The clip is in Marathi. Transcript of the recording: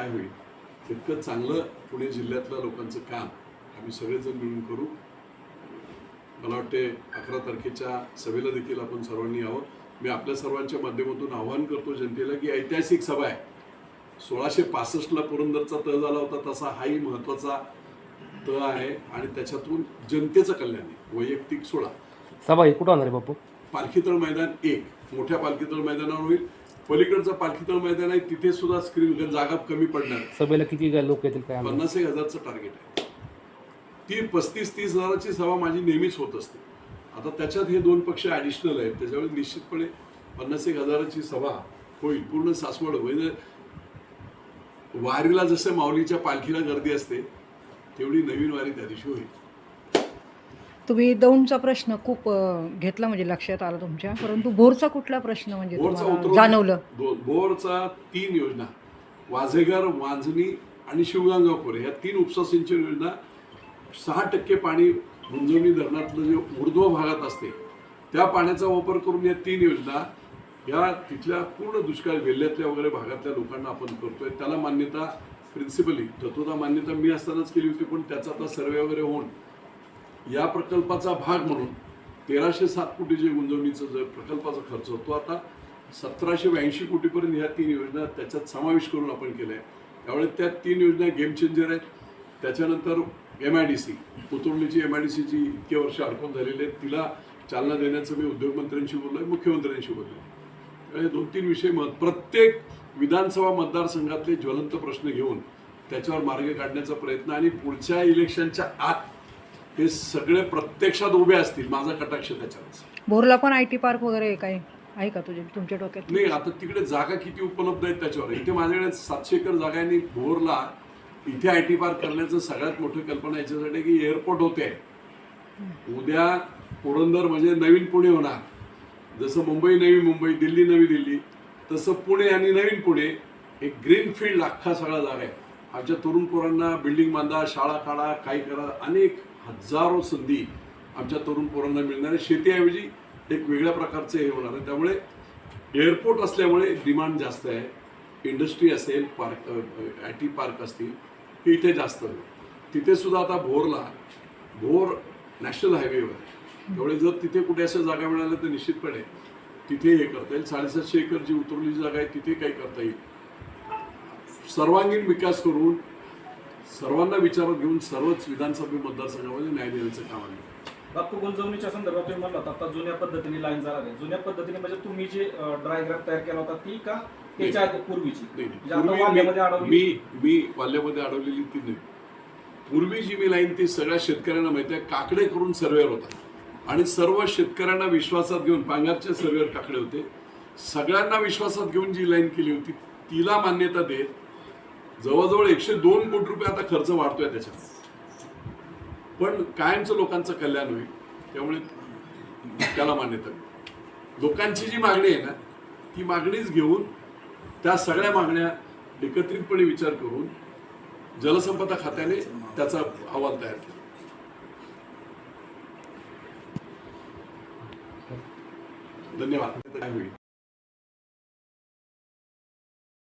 काय होईल? तितकं चांगलं पुणे जिल्ह्यातल्या लोकांचं काम आम्ही सगळेजण मिळून करू. मला वाटते अकरा तारखेच्या सभेला देखील आपण सर्वांनी यावं. मी आपल्या सर्वांच्या माध्यमातून आवाहन करतो जनतेला की ऐतिहासिक सभा आहे. सोळाशे पासष्टला पुरंदरचा तह झाला होता तसा हाही महत्त्वाचा तह आहे आणि त्याच्यातून जनतेचं कल्याण आहे. वैयक्तिक सोळा सभा कुठं होणार आहे बापू? पालखीतळ मैदान एक. मोठ्या पालखीतळ मैदानावर होईल. पलीकडचं पालखीतळ मैदान आहे तिथे सुद्धा स्क्रीन जागा कमी पडणार. सभेला किती लोक येतील काय? पन्नास एक हजारचं टार्गेट आहे. ती पस्तीस तीस हजाराची सभा माझी नेहमीच होत असते. आता त्याच्यात हे दोन पक्ष ॲडिशनल आहेत त्याच्यामुळे निश्चितपणे पन्नास एक हजाराची सभा होईल पूर्ण सासवड म्हणजे वारीला जसं माऊलीच्या पालखीला गर्दी असते तेवढी नवीन वारी त्या दिवशी होईल. तुम्ही दौंडचा प्रश्न खूप घेतला म्हणजे लक्षात आला तुमच्या. परंतु भोरचा कुठला प्रश्न म्हणजे तुम्हाला जाणवलं? बोरचा तीन योजना. वाझेघर वांजणी आणि शिवगंगा खोरे ह्या तीन उपसा सिंचन योजना. सहा टक्के पाणी गुंजवणी धरणातलं जे ऊर्ध्व भागात असते त्या पाण्याचा वापर करून या तीन योजना या तिथल्या पूर्ण दुष्काळ वेल्ह्यातल्या वगैरे भागातल्या लोकांना आपण करतोय. त्याला मान्यता प्रिन्सिपली तत्वता मान्यता मी असतानाच केली होती पण त्याचा आता सर्वे वगैरे होऊन या प्रकल्पाचा भाग म्हणून तेराशे सात कोटी जे गुंतवणुकीचा जो प्रकल्पाचा खर्च होतो आता सतराशे ब्याऐंशी कोटीपर्यंत ह्या तीन योजना त्याच्यात समावेश करून आपण केल्या. आहे त्यामुळे त्या तीन योजना गेम चेंजर आहेत. त्याच्यानंतर एम आय डी सी पुतुर्लीची एम आय डी सीची इतके वर्ष अडकून झालेली आहेत तिला चालना देण्याचं मी उद्योगमंत्र्यांशी बोललो आहे मुख्यमंत्र्यांशी बोललो आहे त्यामुळे दोन तीन विषय मत प्रत्येक विधानसभा मतदारसंघातले ज्वलंत प्रश्न घेऊन त्याच्यावर मार्ग काढण्याचा प्रयत्न आणि पुढच्या इलेक्शनच्या आत हे सगळे प्रत्यक्षात उभे असतील माझा कटाक्ष त्याच्यावर. भोरला पण आय टी पार्क वगैरे काय आहे का तुझे तुमच्या डोक्यात? नाही आता तिकडे जागा किती उपलब्ध आहेत त्याच्यावर. इथे माझ्याकडे सातशे एकर जागा आहे आणि भोरला इथे आय टी पार्क करण्याचं सगळ्यात मोठी कल्पना याच्यासाठी की एअरपोर्ट होते. उद्या पुरंदर म्हणजे नवीन पुणे होणार. जसं मुंबई नवी मुंबई दिल्ली नवी दिल्ली तसं पुणे आणि नवीन पुणे एक ग्रीन फील्ड अख्खा सगळा जागा आहे. आमच्या तरुण पोरांना बिल्डिंग बांधा शाळा काढा काही करा अनेक हजारो संधी आमच्या तरुण पोरांना मिळणार आहे. शेतीऐवजी एक वेगळ्या प्रकारचे हे होणार आहे. त्यामुळे एअरपोर्ट असल्यामुळे डिमांड जास्त आहे. इंडस्ट्री असेल पार्क आय टी पार्क असतील हे इथे जास्त आहे. आता भोरला भोर नॅशनल हायवेवर आहे. त्यामुळे जर तिथे कुठे अशा जागा मिळाल्या तर निश्चितपणे तिथे हे करता येईल. साडेसातशे एकर जी उतरवली जागा आहे तिथे काही करता येईल. सर्वांगीण विकास करून सर्वांना विचारात घेऊन सर्वच विधानसभा मतदारसंघामध्ये न्याय देण्याचं काम आहे. बापू गुंजवणीच्या संदर्भात तुम्ही म्हणला होता आता जुन्या पद्धतीने लाईन जाणार आहे जुन्या पद्धतीने म्हणजे तुम्ही जे ड्रायग्राफ तयार केला होता ती का? त्याच्या आधी पूर्वीची. नाही, म्हणजे नाही. आता पूर्वी मी- अडवली मी मी वाल्यामध्ये अडवलेली ती नाही. पूर्वी जी मी लाईन ती सगळ्या शेतकऱ्यांना माहिती आहे काकडे करून सर्वेअर होता. आणि सर्व शेतकऱ्यांना विश्वासात घेऊन पांगारचे सर्वेअर काकडे होते. सगळ्यांना विश्वासात घेऊन जी लाईन केली होती तिला मान्यता देत जवळजवळ एकशे दोन कोटी रुपये आता खर्च वाढतोय त्याच्यात. पण कायमचं लोकांचं कल्याण होईल त्यामुळे त्याला मान्यता लोकांची जी मागणी आहे ना ती मागणीच घेऊन त्या सगळ्या मागण्या एकत्रितपणे विचार करून जलसंपदा खात्याने त्याचा अहवाल तयार केला. धन्यवाद. काय होईल